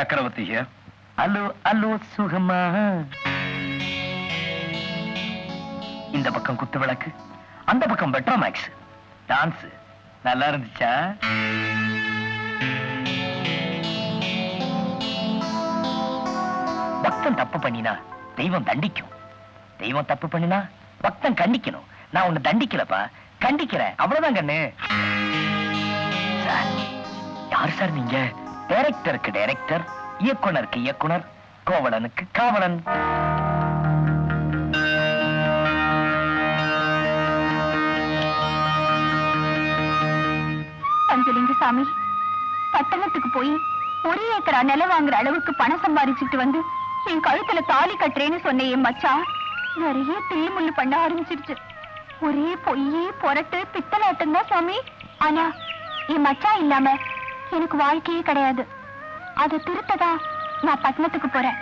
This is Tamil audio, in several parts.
சக்கரவர்த்தி அலோ அலோ சுகமா இந்த பக்கம் குத்து விளக்கு அந்த பக்கம் பெட்ரோமேக்ஸ் டான்ஸ் நல்லா இருந்துச்சா? பக்தன் தப்பு பண்ணினா தெய்வம் தண்டிக்கும். தெய்வம் தப்பு பண்ணினா பக்தன் கண்டிக்கணும். நான் உன்னை தண்டிக்கலப்பா. கண்டிக்கிறேன். அவ்வளவுதான் கண்ணு. சார் யார் சார் நீங்க? டைரக்டருக்கு டைரக்டர் இயக்குனருக்கு இயக்குனர் கோவலனுக்கு காவலன். பஞ்சலிங்க சாமி பட்டணத்துக்கு போய் ஒரு ஏக்கரா நிலம் வாங்குற அளவுக்கு பணம் சம்பாதிச்சுட்டு வந்து என் கழுத்துல தாலி கட்டுறேன்னு சொன்ன என் மச்சான் நிறைய தில்லுமுள்ளு பண்ண ஆரம்பிச்சிருச்சு. ஒரே பொய்யே புரட்டு பித்தலாட்டம் தான் சாமி. ஆனா என் மச்சா இல்லாம எனக்கு வாழ்க்கையே கிடையாது. அதை திருத்ததா? நான் பட்டணத்துக்கு போறேன்.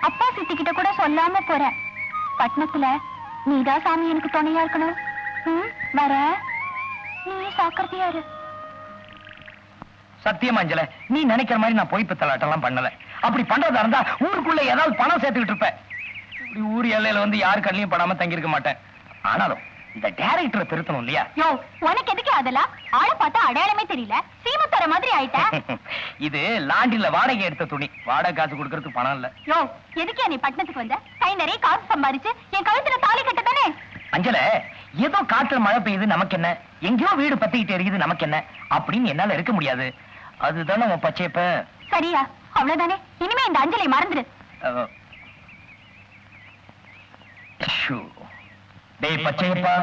அப்பா சித்தி கிட்ட கூட சொல்லாம போறேன். பட்டணத்துல நீதான் சாமி எனக்கு துணையா இருக்கணும். ம், வர. நீ சாக்கிரதையா இரு. சத்தியம் அஞ்சல நீ நினைக்கிற மாதிரி நான் போய் பித்தலாட்டம்லாம் பண்ணல. அப்படி பண்றதா இருந்தா ஊருக்குள்ள ஏதாவது பணம் சேர்த்துக்கிட்டு இருப்பேன். இப்படி ஊர் எல்லையில வந்து யாரு கண்ணிலையும் படாம தங்கியிருக்க மாட்டேன். ஆனாலும் இந்த டைரக்டரை திருத்தணும் இல்லையா? யோ உனக்கு எதுக்கு அதெல்லாம்? ஆளை பார்த்தா அடையாளமே தெரியல. சீமத்தர மாதிரி ஆயிட்ட. இது லாண்டில வாடகை எடுத்த துணி. வாடகை காசு கொடுக்கறதுக்கு பணம் இல்ல. யோ எதுக்கு நீ பட்டணத்துக்கு வந்த? கை நிறைய காசு சம்பாரிச்சு என் கழுத்துல தாலி கட்ட தானே? அஞ்சல ஏதோ காற்றுல மழை பெய்யுது நமக்கு என்ன? எங்கேயோ வீடு பத்திக்கிட்டு எரியுது நமக்கு என்ன? அப்படின்னு என்னால இருக்க முடியாது. அதுதானே உன் பச்சையப்ப சரியா அவ்வளவுதானே. இனிமே இந்த அஞ்சலி மறந்துடு. டேய் பச்சையப்பா.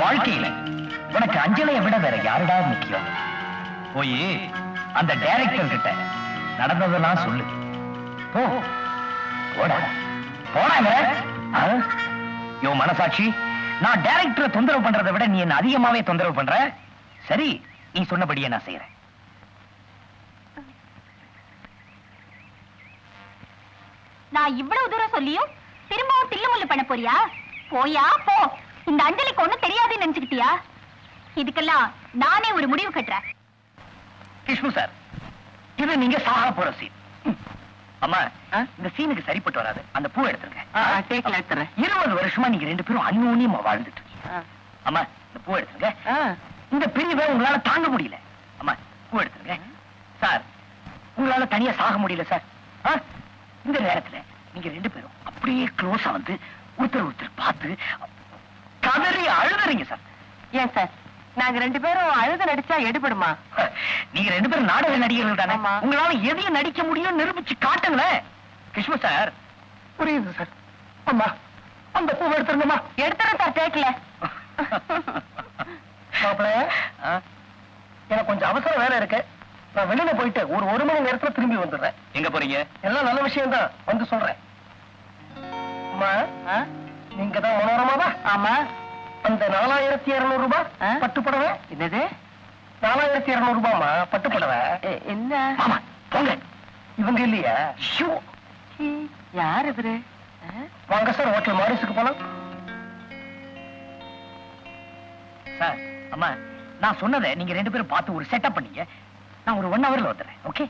வாழ்க்கையில உனக்கு அஞ்சலைய விட வேற யாருடா முக்கியம்? போய் அந்த டைரக்டர் கிட்ட நடந்ததெல்லாம் சொல்லு. போ. போடா. யோ மனசாட்சி நான் டைரக்டரை தொந்தரவு பண்றதை விட நீ என்ன அதிகமாவே தொந்தரவு பண்ற. சரி நீ சொன்னபடியே நான் செய்யறேன் நான் இவ்வளவு தூரம் சொல்லியும் திரும்பவும் தில்லுமுள்ளு பண்ண போறியா? போயா போ. இந்த அஞ்சலிக்கு ஒண்ணும் தெரியாதுன்னு நினைச்சுக்கிட்டியா? இதுக்கெல்லாம் நானே ஒரு முடிவு கட்டுறேன். கிஷ்ணு சார் இது நீங்க சாக போற சீன் அம்மா இந்த சீனுக்கு சரிப்பட்டு வராது. அந்த பூ எடுத்துருங்க. இருபது வருஷமா நீங்க ரெண்டு பேரும் அந்யோன்யமா வாழ்ந்துட்டு. அம்மா இந்த பூ எடுத்துருங்க. இந்த பிரிவை உங்களால தாங்க முடியல. அம்மா பூ எடுத்துருங்க. சார் உங்களால தனியா சாக முடியல சார். ஆ? இந்த நேரத்துல நீங்க ரெண்டு பேரும் அப்படியே க்ளோஸா வந்து ஒருத்தர் ஒருத்தர் பார்த்து. கதறி அழுதுறீங்க சார் ஏன் சார் நாங்க ரெண்டு பேரும் அழுத நடிச்சா எடுபடுமா? நீங்க ரெண்டு பேரும் நாடக நடிகர்கள் தானே. உங்களால எதையும் நடிக்க முடியும் நிரூபிச்சு காட்டுங்களேன் கிருஷ்ண சார் புரியுது சார் அம்மா அந்த பூவை எடுத்துருங்கம்மா எடுத்துறேன் சார் டேக்ல மாப்பிள எனக்கு கொஞ்சம் அவசர வேலை இருக்கு. நான் வெளியில போயிட்டு ஒரு ஒரு மணி நேரத்துல திரும்பி வந்துடுறேன். எங்க போறீங்க? எல்லாம் நல்ல விஷயம் தான் வந்து சொல்றேன். அம்மா நீங்க தான் மனோரமாவா? ஆமா. அந்த நாலாயிரத்தி இருநூறு ரூபாய்? பட்டு புடவை என்னது? நாலாயிரத்தி இருநூறு ரூபாய்மா பட்டு புடவை என்ன போங்க. இவங்க இல்லையா? ஷூ. யார் இவரு? வாங்க சார் ஹோட்டல் மாரிஸுக்கு போலாம். சார் அம்மா நான் சொன்னதை நீங்க ரெண்டு பேரும் பார்த்து ஒரு செட்டப் பண்ணீங்க நான் ஒரு ஒன் ஹவர்ல வந்துடுறேன் ஓகே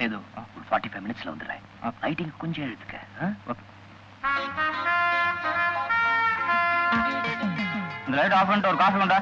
சேது ஒரு ஃபார்ட்டி ஃபைவ் மினிட்ஸ்ல வந்துடுறேன். லைட்டிங் கொஞ்சம் எழுதுக்க இந்த லைட் ஆஃப் பண்ணிட்டு ஒரு காஃபி கொண்டா.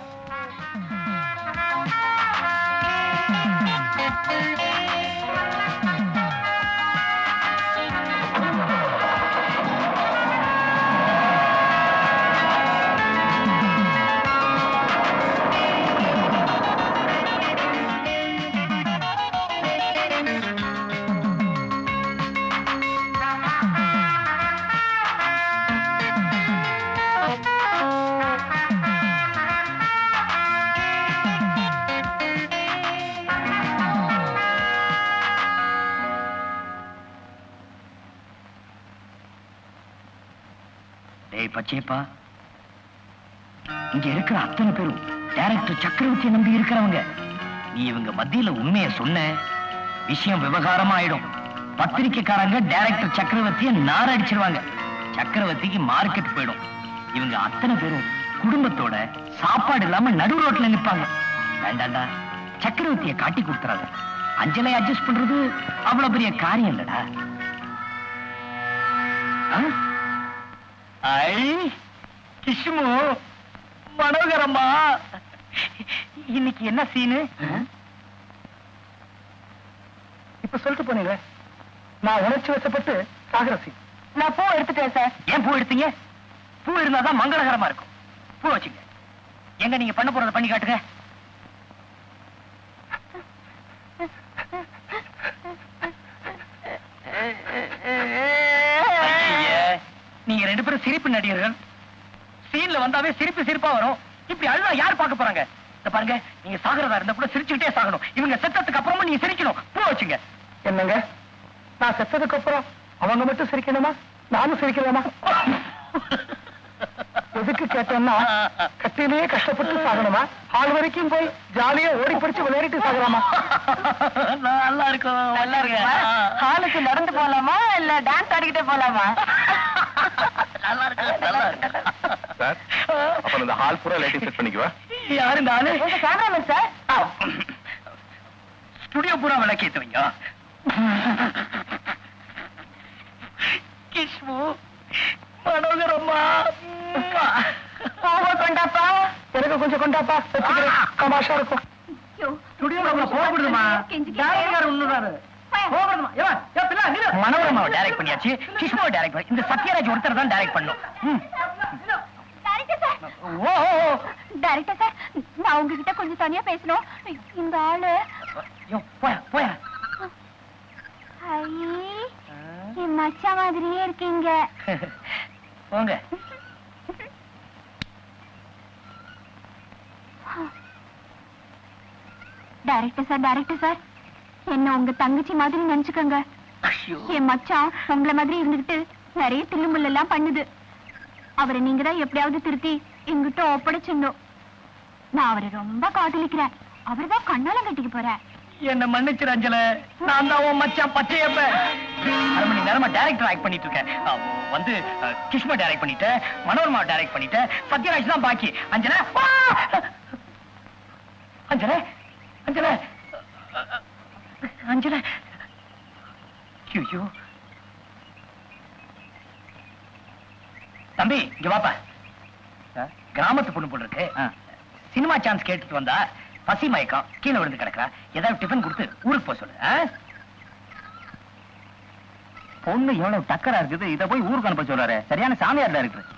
டேய் இங்க இருக்கிற அத்தனை பேரும் டைரக்டர் சக்கரவர்த்தியை நம்பி இருக்கிறவங்க. நீ இவங்க மத்தியில உண்மையை சொன்ன விஷயம் விவகாரம் ஆயிடும். பத்திரிக்கைக்காரங்க டைரக்டர் சக்கரவர்த்திய நார அடிச்சிருவாங்க. சக்கரவர்த்திக்கு மார்க்கெட் போயிடும். இவங்க அத்தனை பேரும் குடும்பத்தோட சாப்பாடு இல்லாம நடு ரோட்ல நிற்பாங்க வேண்டாண்டா சக்கரவர்த்திய காட்டி கொடுத்துறாங்க அஞ்சலை அட்ஜஸ்ட் பண்றது அவ்வளவு பெரிய காரியம் இல்லடா. ஆ? ஐ கிஷ்மு மனோகரம்மா. இன்னைக்கு என்ன சீனு? இப்ப சொல்லிட்டு போனீங்க நான் உணர்ச்சி வசப்பட்டு சாகர சீன். நான் பூ எடுத்துட்டேன் சார். ஏன் பூ எடுத்தீங்க? பூ இருந்தாதான் மங்களகரமா இருக்கும். பூ வச்சுங்க. எங்க நீங்க பண்ண போறத பண்ணி காட்டுங்க ஐயே, நீங்க ரெண்டு பேரும் சிரிப்பு நடிகர்கள். சீன்ல வந்தாவே சிரிப்பு சிரிப்பா வரும். இப்படி அழுதா யார் பார்க்க போறாங்க? இத பாருங்க நீங்க சாகிறதா இருந்தா கூட சிரிச்சுக்கிட்டே சாகணும். இவங்க செத்ததுக்கு அப்புறமா நீங்க சிரிக்கணும். பூ வச்சுங்க. என்னங்க? நான் செத்ததுக்கு அப்புறம் அவங்க மட்டும் சிரிக்கணுமா? நானும் சிரிக்கலாமா எதுக்கு கேட்டேன்னா கட்டிலேயே கஷ்டப்பட்டு சாகணுமா? ஹால் வரைக்கும் போய் ஜாலியா ஓடி பிடிச்சு விளையாடிட்டு சாகலாமா? நல்லா இருக்கும் நல்லா இருக்கு ஹாலுக்கு நடந்து போலாமா? இல்ல டான்ஸ் ஆடிக்கிட்டே போலாமா? நல்லா இருக்கு நல்லா இருக்கு. சார் அப்ப இந்த ஹால் பூரா லைட்டிங் செட் பண்ணிக்குவா? யாரு இந்த ஆளு? உங்க கேமராமேன் சார். ஸ்டுடியோ பூரா விளக்கேத்துவீங்க கிஷ்மு மனோகரம்மா. பூவை கொண்டாப்பா. எனக்கு கொஞ்சம் கொண்டாப்பா. தமாஷா இருக்கும். ஸ்டுடியோல போகப்படுதுமா டேரக்டர் ஒண்ணுதாரு? மனோரமாவை டைரக்ட் பண்ணியாச்சு. கிஷ்முவை டைரக்ட் பண்ணி இந்த சத்யராஜ் ஒருத்தர் தான் டைரக்ட் பண்ணும். ம். டைரக்டர் சார் ஓ. டைரக்டர் சார் நான் உங்ககிட்ட கொஞ்சம் தனியா பேசணும். இந்த ஆளு. போயா போயா. மாதிரியே இருக்கீங்க. போங்க. டைரக்டர் சார் டைரக்டர் சார் என்ன உங்க தங்கச்சி மாதிரி நினைச்சுக்கோங்க. என் மச்சான் உங்கள மாதிரி இருந்துகிட்டு நிறைய தில்லுமுள்ள எல்லாம் பண்ணுது. அவரை நீங்க தான் எப்படியாவது திருத்தி எங்கிட்ட ஒப்படைச்சிடணும். நான் அவரை ரொம்ப காதலிக்கிறேன். அவர் தான் கண்ணாலம் கட்டிக்க போறேன் என்ன மன்னிச்சிரு அஞ்சல. நான் தான் உன் மச்சான் பச்சையப்ப. அரை மணி நேரமா டைரக்டர் ஆக்ட் பண்ணிட்டு இருக்கேன். வந்து கிஷ்மா டைரக்ட் பண்ணிட்டேன். மனோரமா டைரக்ட் பண்ணிட்டேன். சத்யராஜ் தான் பாக்கி. அஞ்சல! அஞ்சல. அஞ்சல. அஞ்சல. ஐயோ. தம்பி இங்க வாப்பா. கிராமத்து பொண்ணு போல இருக்கு. சினிமா சான்ஸ் கேட்டுட்டு வந்தா பசி மயக்கம். கீழே விழுந்து கிடக்குறா. ஏதாவது டிஃபன் கொடுத்து ஊருக்கு போக சொல்லு? பொண்ணு எவ்வளவு டக்கரா இருக்குது இத போய் ஊருக்கு அனுப்ப சொல்றாரு. சரியான சாமியார் இருக்கு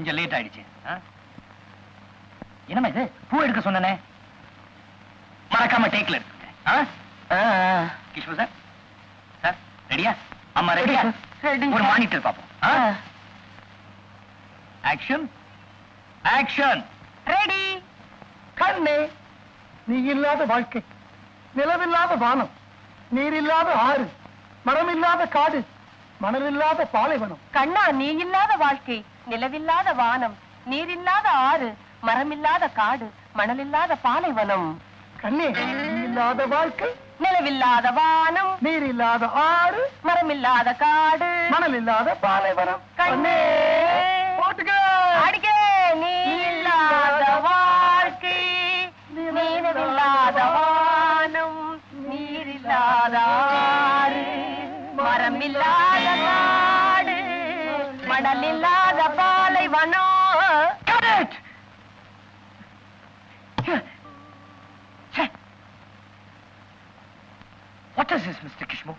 கொஞ்சம் லேட் ஆயிடுச்சு. ஆ? என்னம்மா இது? பூ எடுக்க சொன்னனே. மறக்காம டேக்ல எடுத்துங்க ஆ? கிஷ்மு சார் சார் ரெடியா அம்மா ரெடியா ஒரு. மானிட்டர் பாப்போம் ஆக்ஷன் ஆக்ஷன் ரெடி கண்ணே நீ இல்லாத வாழ்க்கை. நிலவில்லாத வானம். நீர் இல்லாத ஆறு. மரம் இல்லாத காடு. மணல் இல்லாத பாலைவனம். கண்ணா நீ இல்லாத வாழ்க்கை நிலவில்லாத வானம் நீரில்லாத ஆறு மரமில்லாத காடு மணலில்லாத பாலைவனம். கண்ணே இல்லாத வாழ்க்கை நிலவில்லாத வானம் நீர் இல்லாத ஆறு மரமில்லாத காடு மணல் இல்லாத பாலைவனம். கண்ணே போட்டுக்க! அடிக்கே! நீ இல்லாத வாழ்க்கை நீரில்லாத வானம் நீரில்லாத மரமில்லாத காடு மணலில்லாத it! What is this mister கிஷ்மு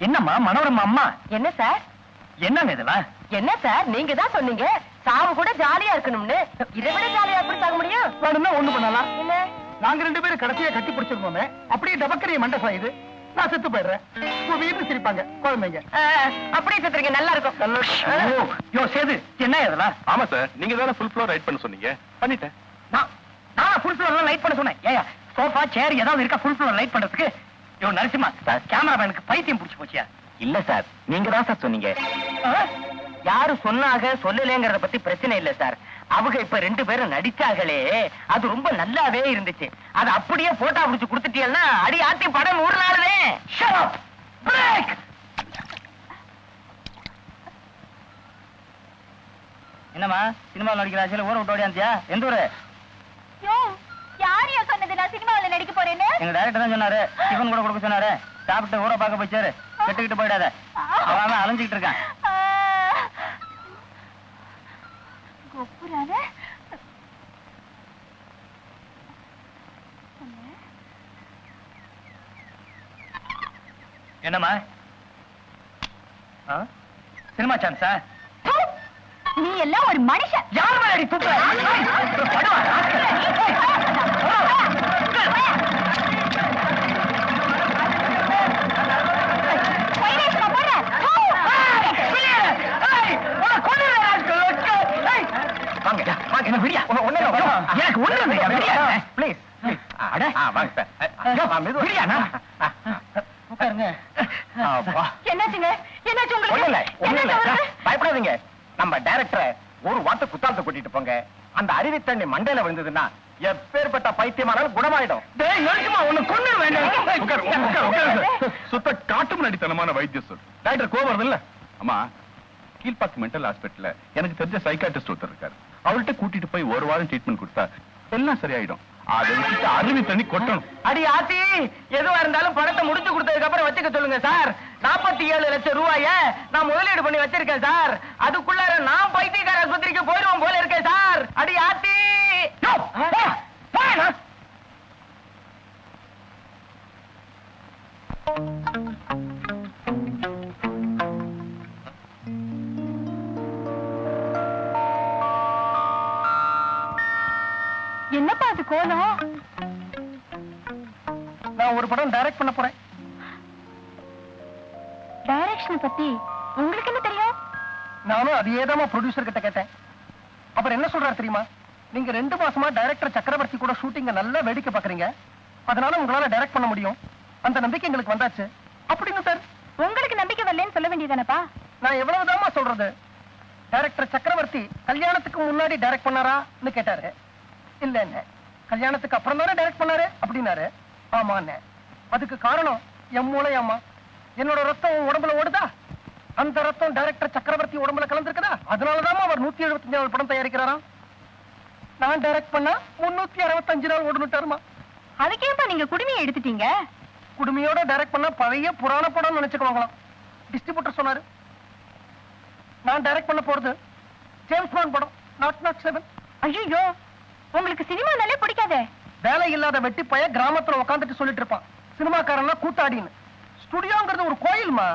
என்னம்மா மனோரமா அம்மா? என்ன சார்? என்னங்க இதெல்லாம்? என்ன சார்? நீங்க தான் சொன்னீங்க. சாவு கூட ஜாலியா இருக்கணும்னு. இதை விட ஜாலியா எப்படி சாக முடியும்? வேணும்னா ஒண்ணு பண்ணலாம். என்ன? நாங்க ரெண்டு பேரும் கடைசியா கட்டி பிடிச்சிருந்தோமே அப்படியே டபக்கரிய மண்டை சாயுது நான் செத்து போயிடுறேன். உங்க வீட்டு சிரிப்பாங்க குழந்தைங்க. அப்படியே சுத்துறீங்க நல்லா இருக்கும் யோ சேது என்ன இதெல்லாம்? ஆமா சார். நீங்க தானே ஃபுல் ஃப்ளோர் ரைட் பண்ண சொன்னீங்க. பண்ணிட்டேன். நான் நான் ஃபுல் ஃப்ளோர்ல லைட் பண்ண சொன்னேன். ஏயா சோஃபா சேர் ஏதாவது இருக்கா ஃபுல் ஃப்ளோர் லைட் பண்றதுக்கு? இவன் நரசிம்மா கேமராமேனுக்கு பைத்தியம் பிடிச்சு போச்சியா? இல்ல சார். நீங்க தான் சார் சொன்னீங்க. யாரு சொன்னாக சொல்லலங்கிறத பத்தி பிரச்சனை இல்ல சார். அவங்க இப்ப ரெண்டு பேரும் நடிச்சாங்களே அது ரொம்ப நல்லாவே இருந்துச்சு. அது அப்படியே போட்டோ பிடிச்சு கொடுத்துட்டீங்கன்னா அடி ஆத்தி படம் ஒரு பிரேக் என்னம்மா சினிமாவில் நடிக்கிற ஆசையில ஊரை விட்டு ஓடியாந்தியா எந்த ஊரு? யோ யார் யா சொன்னது? நான் சினிமாவுல நடிக்க போறேன்னு? எங்க டைரக்டர் தான் சொன்னாரு. டிஃபன் கூட கொடுக்க சொன்னாரு. சாப்பிட்டு ஊரை பார்க்க போயிச்சாரு கெட்டுக்கிட்டு போயிடாத. அவன் அலைஞ்சிக்கிட்டு இருக்கான் ஆ. கொப்புரான என்னம்மா சினிமா சான்ஸா தூ. நீ எல்லாம் ஒரு மனுஷன் யார் மேல அடி தூக்குற? ஏய், படுவா, ராஸ்கல். வைரேஷ்மா போற தூ. வெளியே. ஏய், உன்னை கொன்னுடுறேன், ராஸ்கல். ஏய். வாங்க, வாங்க, என்ன விடியா? ஒண்ணு எனக்கு ஒண்ணு விடியா? Please. அட. வாங்க சார். அப்பா. என்னாச்சுங்க? என்னாச்சு உங்களுக்கு? பயப்படாதீங்க. நம்ம டைரக்டரை ஒரு வார்த்தை குத்தாலத்தை கூட்டிட்டு போங்க. அந்த அருவி தண்ணி மண்டையில விழுந்ததுன்னா எப்பேற்பட்ட பைத்தியமானாலும் குணமாயிடும். சுத்த காட்டு நடித்தனமான வைத்தியம் சார் டாக்டர் கோவம் இல்ல அம்மா கீழ்பாக்கு மென்டல் ஹாஸ்பிட்டல்ல எனக்கு தெரிஞ்ச சைக்காட்ரிஸ்ட் ஒருத்தர் இருக்காரு. அவர்கிட்ட கூட்டிட்டு போய் ஒரு வாரம் ட்ரீட்மெண்ட் கொடுத்தா எல்லாம் சரியாயிடும். அதை விட்டுட்டு அருவி தண்ணி கொட்டணும். அடி ஆசி எதுவா இருந்தாலும் பணத்தை முடிச்சு கொடுத்ததுக்கு அப்புறம் வச்சுக்க சொல்லுங்க சார். நாற்பத்தி ஏழு லட்சம் ரூபாய நான் முதலீடு பண்ணி வச்சிருக்கேன் சார். அதுக்குள்ளார நான் பைத்தியக்கார ஆஸ்பத்திரிக்கு போயிருவோம் போல இருக்கேன் சார். கோலம்? நான் ஒரு படம் டைரக்ட் பண்ண போறேன். டைரக்ஷனை பத்தி உங்களுக்கு என்ன தெரியும்? நானும் அதே தான் ப்ரொடியூசர் கிட்ட கேட்டேன். அப்புறம் என்ன சொல்றாரு தெரியுமா? நீங்க ரெண்டு மாசமா டைரக்டர் சக்கரவர்த்தி கூட ஷூட்டிங்க நல்லா வேடிக்கை பாக்குறீங்க. அதனால உங்களால டைரக்ட் பண்ண முடியும். அந்த நம்பிக்கை எங்களுக்கு வந்தாச்சு. அப்படின்னு சார் உங்களுக்கு நம்பிக்கை வரலன்னு சொல்ல வேண்டியதானப்பா? நான் எவ்வளவுதாம்மா சொல்றது? டைரக்டர் சக்கரவர்த்தி கல்யாணத்துக்கு முன்னாடி டைரக்ட் பண்ணாரான்னு கேட்டாரு. இல்லன்னு. கல்யாணத்துக்கு அப்புறம் தானே டைரக்ட் பண்ணாரு? அப்படின்னாரு. ஆமான்னு அதுக்கு காரணம் என் மூளை அம்மா என்னோட ரத்தம் உடம்புல ஓடுதா? அந்த ரத்தம் டைரக்டர் சக்கரவர்த்தி உடம்புல கலந்துருக்குதா? அதனாலதான் அவர் நூத்தி எழுபத்தஞ்சு நாள் படம் தயாரிக்கிறாராம். நான் டைரக்ட் பண்ணா முன்னூத்தி அறுபத்தஞ்சு நாள் ஓடுனுட்டாருமா அதுக்கேப்பா நீங்க குடுமையை எடுத்துட்டீங்க? குடுமையோட டைரக்ட் பண்ணா பழைய புராண படம் நினைச்சுக்குவாங்களாம். டிஸ்ட்ரிபியூட்டர் சொன்னாரு. நான் டைரக்ட் பண்ண போறது ஜேம்ஸ் பாண்ட் படம் நாட் நாட் செவன் ஐயோ உங்களுக்கு சினிமானாலே பிடிக்காதே. வேலை இல்லாத வெட்டி பைய கிராமத்துல உட்காந்துட்டு சொல்லிட்டு இருப்பான். சினிமாக்காரன்னா கூத்தாடின்னு. ஸ்டுடியோங்கிறது ஒரு கோயில்மா?